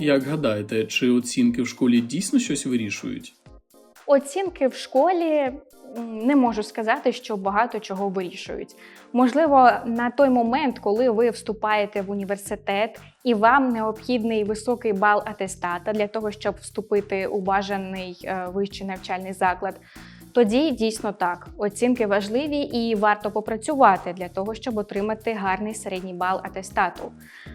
Як гадаєте, чи оцінки в школі дійсно щось вирішують? Оцінки в школі не можу сказати, що багато чого вирішують. Можливо, на той момент, коли ви вступаєте в університет і вам необхідний високий бал атестата для того, щоб вступити у бажаний е, вищий навчальний заклад. Тоді дійсно так, оцінки важливі і варто попрацювати для того, щоб отримати гарний середній бал атестату.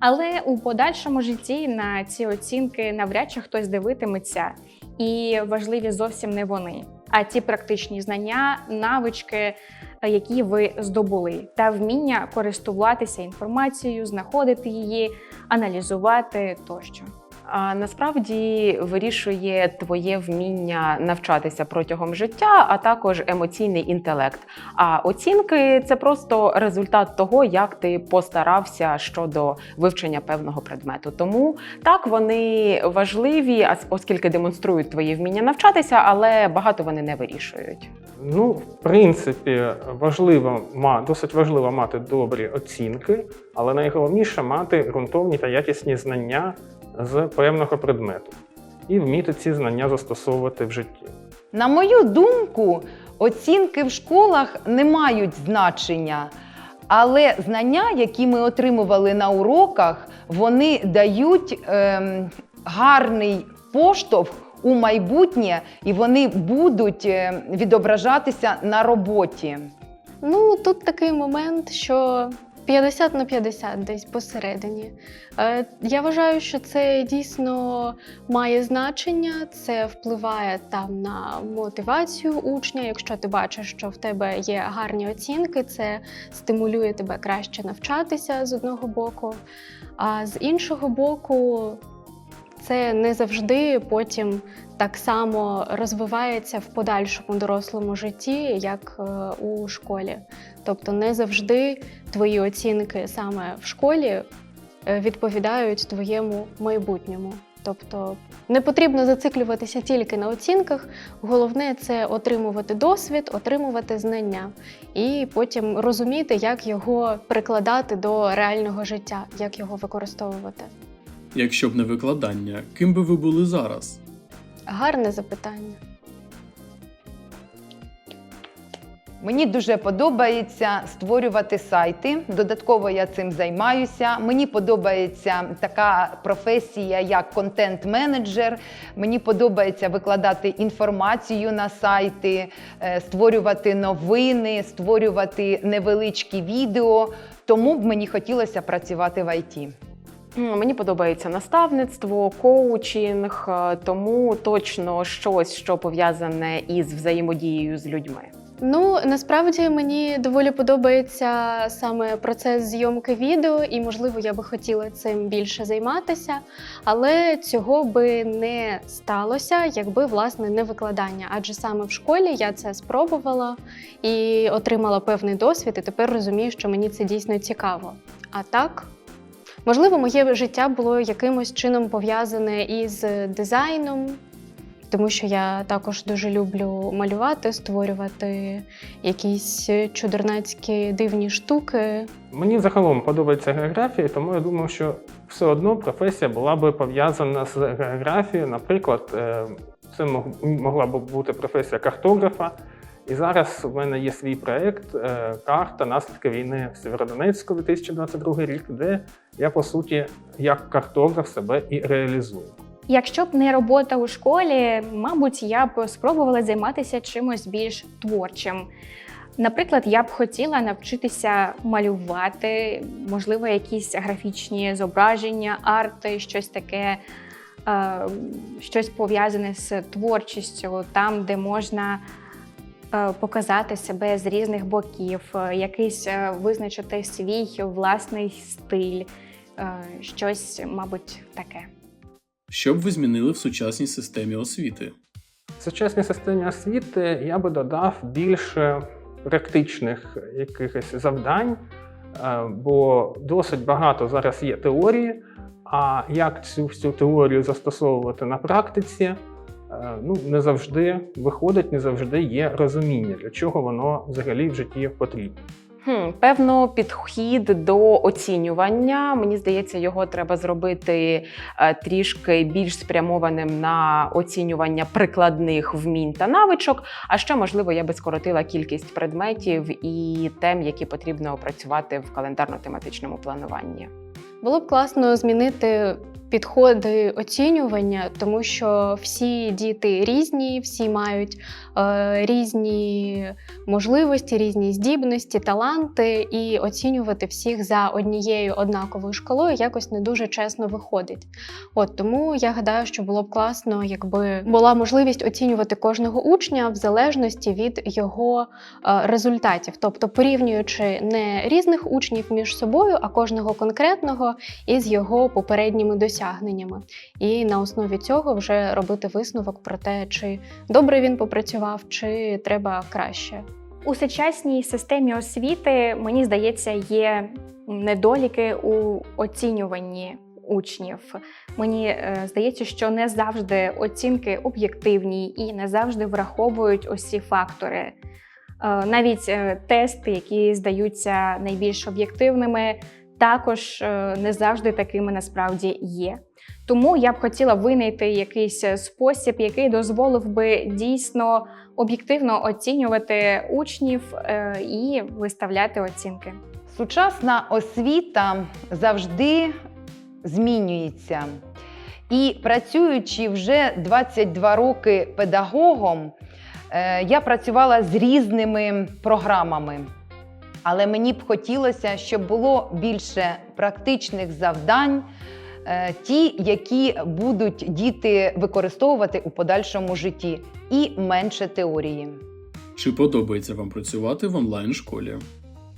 Але у подальшому житті на ці оцінки навряд чи хтось дивитиметься, і важливі зовсім не вони, а ті практичні знання, навички, які ви здобули, та вміння користуватися інформацією, знаходити її, аналізувати тощо. А насправді вирішує твоє вміння навчатися протягом життя, а також емоційний інтелект. А оцінки це просто результат того, як ти постарався щодо вивчення певного предмету. Тому так вони важливі, оскільки демонструють твої вміння навчатися, але багато вони не вирішують. Ну, в принципі, важливо досить важливо мати добрі оцінки, але найголовніше мати ґрунтовні та якісні знання з певного предмету і вміти ці знання застосовувати в житті. На мою думку, оцінки в школах не мають значення. Але знання, які ми отримували на уроках, вони дають ем, гарний поштовх у майбутнє і вони будуть е, відображатися на роботі. Ну, тут такий момент, що 50 на 50 десь посередині. Е, я вважаю, що це дійсно має значення, це впливає там на мотивацію учня. Якщо ти бачиш, що в тебе є гарні оцінки, це стимулює тебе краще навчатися з одного боку. А з іншого боку, це не завжди потім так само розвивається в подальшому дорослому житті, як е, у школі. Тобто не завжди твої оцінки саме в школі е, відповідають твоєму майбутньому. Тобто не потрібно зациклюватися тільки на оцінках. Головне це отримувати досвід, отримувати знання і потім розуміти, як його прикладати до реального життя, як його використовувати. Якщо б не викладання, ким би ви були зараз? Гарне запитання. Мені дуже подобається створювати сайти. Додатково я цим займаюся. Мені подобається така професія, як контент-менеджер. Мені подобається викладати інформацію на сайти, е, створювати новини, створювати невеличкі відео. Тому б мені хотілося працювати в ІТ. Мені подобається наставництво, коучинг, е, тому точно щось, що пов'язане із взаємодією з людьми. Ну насправді мені доволі подобається саме процес зйомки відео, і можливо я би хотіла цим більше займатися, але цього би не сталося, якби власне не викладання. Адже саме в школі я це спробувала і отримала певний досвід, і тепер розумію, що мені це дійсно цікаво. А так. Можливо, моє життя було якимось чином пов'язане із дизайном, тому що я також дуже люблю малювати, створювати якісь чудернацькі дивні штуки. Мені загалом подобається географія, тому я думаю, що все одно професія була би пов'язана з географією. Наприклад, е, це мог- могла б бути професія картографа. І зараз в мене є свій проєкт е, Карта наслідки війни в Сєвєродонецьку 2022 рік, де я по суті як картограф себе і реалізую. Якщо б не робота у школі, мабуть, я б спробувала займатися чимось більш творчим. Наприклад, я б хотіла навчитися малювати, можливо, якісь графічні зображення, арти, щось таке, е, щось пов'язане з творчістю, там, де можна показати себе з різних боків, е, якийсь е, визначити свій власний стиль, е, щось, мабуть, таке. Що б ви змінили в сучасній системі освіти? В сучасній системі освіти я би додав більше практичних якихось завдань, е, бо досить багато зараз є теорії. А як цю всю теорію застосовувати на практиці, е, ну не завжди виходить, не завжди є розуміння, для чого воно взагалі в житті потрібно. Хм, певно, підхід до оцінювання. Мені здається, його треба зробити е, трішки більш спрямованим на оцінювання прикладних вмінь та навичок. А ще, можливо, я би скоротила кількість предметів і тем, які потрібно опрацювати в календарно-тематичному плануванні. Було б класно змінити підходи оцінювання, тому що всі діти різні, всі мають е, різні можливості, різні здібності, таланти, і оцінювати всіх за однією однаковою шкалою якось не дуже чесно виходить. От тому я гадаю, що було б класно, якби була можливість оцінювати кожного учня в залежності від його е, результатів, тобто порівнюючи не різних учнів між собою, а кожного конкретного із його попередніми досягненнями. І на основі цього вже робити висновок про те, чи добре він попрацював, чи треба краще. У сучасній системі освіти, мені здається, є недоліки у оцінюванні учнів. Мені е, здається, що не завжди оцінки об'єктивні і не завжди враховують усі фактори. Е, Навіть е, тести, які здаються найбільш об'єктивними, також е, не завжди такими насправді є. Тому я б хотіла винайти якийсь е, спосіб, який дозволив би дійсно об'єктивно оцінювати учнів е, і виставляти оцінки. Сучасна освіта завжди змінюється. І працюючи вже 22 роки педагогом, я працювала з різними програмами. Але мені б хотілося, щоб було більше практичних завдань, е, ті, які будуть діти використовувати у подальшому житті, і менше теорії. Чи подобається вам працювати в онлайн школі?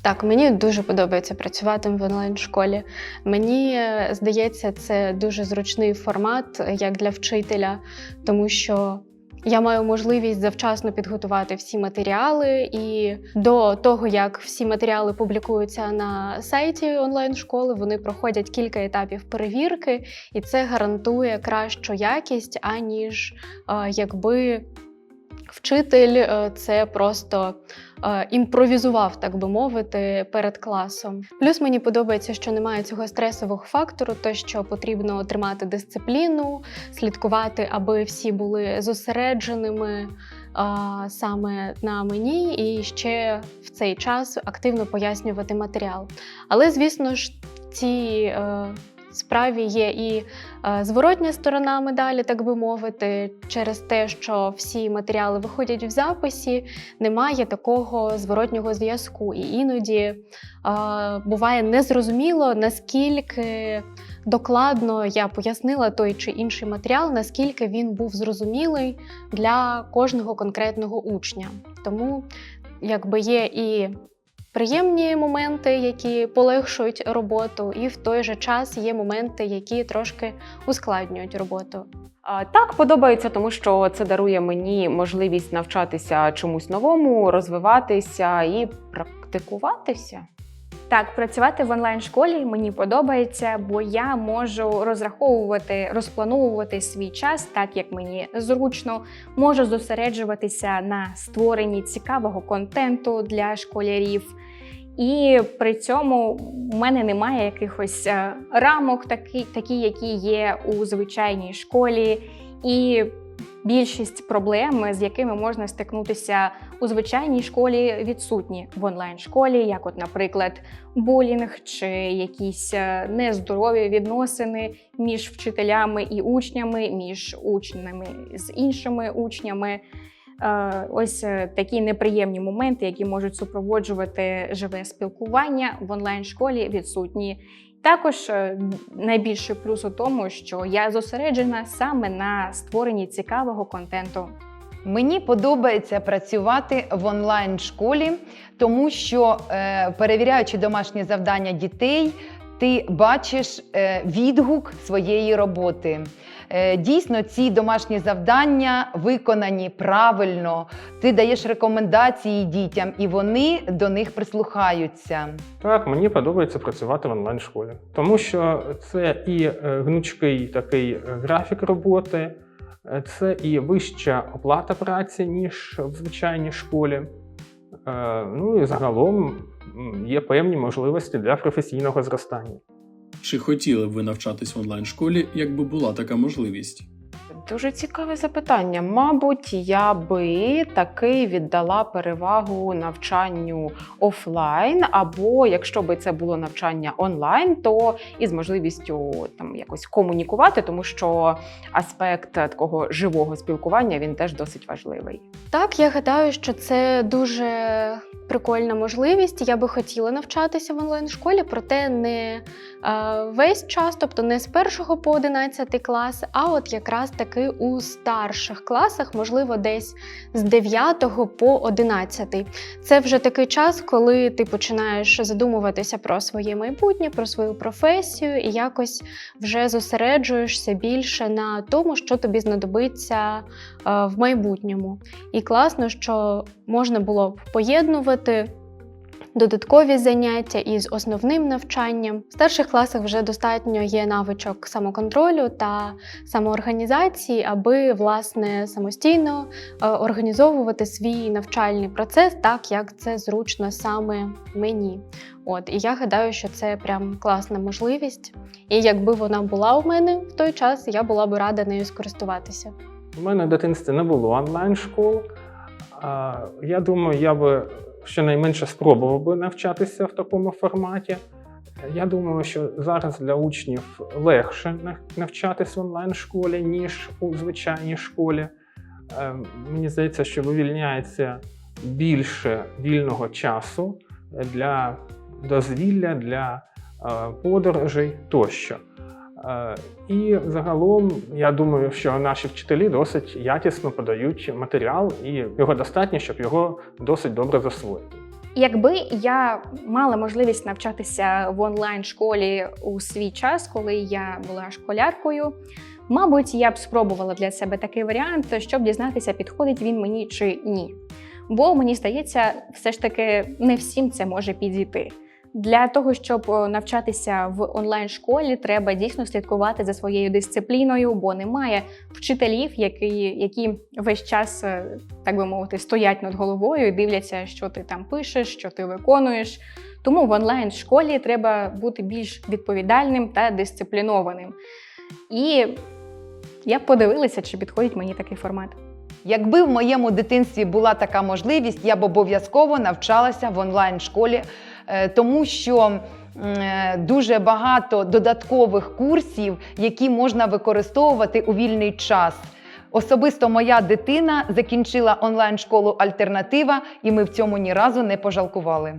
Так, мені дуже подобається працювати в онлайн-школі. Мені е, здається, це дуже зручний формат як для вчителя, тому що я маю можливість завчасно підготувати всі матеріали, і до того, як всі матеріали публікуються на сайті онлайн-школи, вони проходять кілька етапів перевірки, і це гарантує кращу якість, аніж е, якби вчитель е, це просто е, імпровізував, так би мовити, перед класом. Плюс мені подобається, що немає цього стресового фактору, то що потрібно тримати дисципліну, слідкувати, аби всі були зосередженими. Саме на мені, і ще в цей час активно пояснювати матеріал. Але, звісно ж, ці е, справі є і е, зворотня сторона медалі, так би мовити, через те, що всі матеріали виходять в записі, немає такого зворотнього зв'язку. І іноді е, буває незрозуміло, наскільки докладно я пояснила той чи інший матеріал, наскільки він був зрозумілий для кожного конкретного учня. Тому якби є і приємні моменти, які полегшують роботу, і в той же час є моменти, які трошки ускладнюють роботу. Так, подобається, тому що це дарує мені можливість навчатися чомусь новому, розвиватися і практикуватися. Так, працювати в онлайн-школі мені подобається, бо я можу розраховувати, розплановувати свій час так, як мені зручно, можу зосереджуватися на створенні цікавого контенту для школярів. І при цьому в мене немає якихось е, рамок, такі, такі, які є у звичайній школі. І більшість проблем, з якими можна стикнутися у звичайній школі, відсутні в онлайн-школі, як, от, наприклад, булінг чи якісь е, нездорові відносини між вчителями і учнями, між учнями з іншими учнями. Е, Ось е, такі неприємні моменти, які можуть супроводжувати живе спілкування в онлайн-школі, відсутні. Також найбільший плюс у тому, що я зосереджена саме на створенні цікавого контенту. Мені подобається працювати в онлайн-школі, тому що, е, перевіряючи домашні завдання дітей, ти бачиш е, відгук своєї роботи. Е, Дійсно, ці домашні завдання виконані правильно. Ти даєш рекомендації дітям, і вони до них прислухаються. Так, мені подобається працювати в онлайн-школі, тому що це і гнучкий такий графік роботи, це і вища оплата праці, ніж в звичайній школі. Е, Ну і загалом є певні можливості для професійного зростання. Чи хотіли б ви навчатись в онлайн-школі, якби була така можливість? Дуже цікаве запитання. Мабуть, я би таки віддала перевагу навчанню офлайн, або якщо би це було навчання онлайн, то із можливістю там якось комунікувати, тому що аспект такого живого спілкування він теж досить важливий. Так, я гадаю, що це дуже прикольна можливість. Я би хотіла навчатися в онлайн-школі, проте не е, весь час, тобто не з першого по 11 клас, а от якраз таки у старших класах, можливо, десь з 9 по 11. Це вже такий час, коли ти починаєш задумуватися про своє майбутнє, про свою професію і якось вже зосереджуєшся більше на тому, що тобі знадобиться е, в майбутньому. І класно, що можна було б поєднувати додаткові заняття із основним навчанням. В старших класах вже достатньо є навичок самоконтролю та самоорганізації, аби власне самостійно е, організовувати свій навчальний процес так, як це зручно саме мені. От і я гадаю, що це прям класна можливість. І якби вона була у мене в той час, я була б рада нею скористуватися. У мене в дитинстві не було онлайн-школ. Я думаю, я би щонайменше спробував би навчатися в такому форматі. Я думаю, що зараз для учнів легше на- навчатись в онлайн-школі, ніж у звичайній школі. Е, Мені здається, що вивільняється більше вільного часу для дозвілля, для е, подорожей тощо. Е, І загалом я думаю, що наші вчителі досить якісно подають матеріал, і його достатньо, щоб його досить добре засвоїти. Якби я мала можливість навчатися в онлайн-школі у свій час, коли я була школяркою, мабуть, я б спробувала для себе такий варіант, щоб дізнатися, підходить він мені чи ні. Бо мені здається, все ж таки не всім це може підійти. Для того, щоб навчатися в онлайн-школі, треба дійсно слідкувати за своєю дисципліною, бо немає вчителів, які, які весь час, е, так би мовити, стоять над головою і дивляться, що ти там пишеш, що ти виконуєш. Тому в онлайн-школі треба бути більш відповідальним та дисциплінованим. І я подивилася, чи підходить мені такий формат. Якби в моєму дитинстві була така можливість, я б обов'язково навчалася в онлайн-школі, е, тому що е, дуже багато додаткових курсів, які можна використовувати у вільний час. Особисто моя дитина закінчила онлайн-школу Альтернатива, і ми в цьому ні разу не пожалкували.